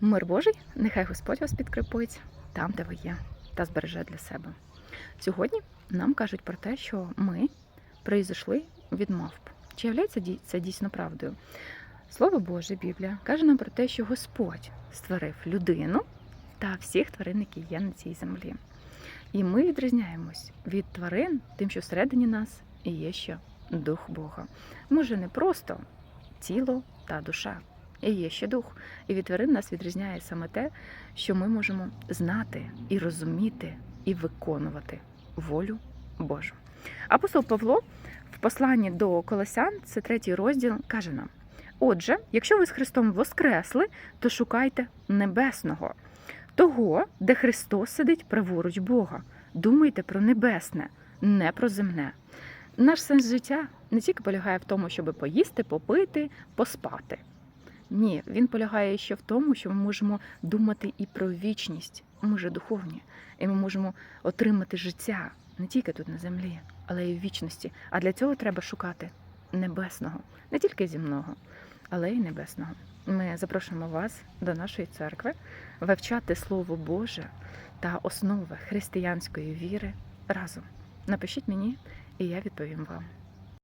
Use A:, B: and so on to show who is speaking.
A: Мир Божий, нехай Господь вас підкріпить там, де ви є, та збереже для себе. Сьогодні нам кажуть про те, що ми прийшли від мавп. Чи являється це дійсно правдою? Слово Боже, Біблія каже нам про те, що Господь створив людину та всіх тварин, які є на цій землі. І ми відрізняємось від тварин, тим, що всередині нас є ще дух Бога. Може, не просто тіло та душа, і є ще дух. І від тварин нас відрізняє саме те, що ми можемо знати і розуміти, і виконувати волю Божу. Апостол Павло в посланні до Колосян, це третій розділ, каже нам: Отже, якщо ви з Христом воскресли, то шукайте небесного, того, де Христос сидить праворуч Бога. Думайте про небесне, не про земне. Наш сенс життя не тільки полягає в тому, щоб поїсти, попити, поспати. Ні, він полягає ще в тому, що ми можемо думати і про вічність. Ми же духовні, і ми можемо отримати життя не тільки тут на землі, але й в вічності. А для цього треба шукати небесного, не тільки земного, але й небесного. Ми запрошуємо вас до нашої церкви вивчати Слово Боже та основи християнської віри разом. Напишіть мені, і я відповім вам.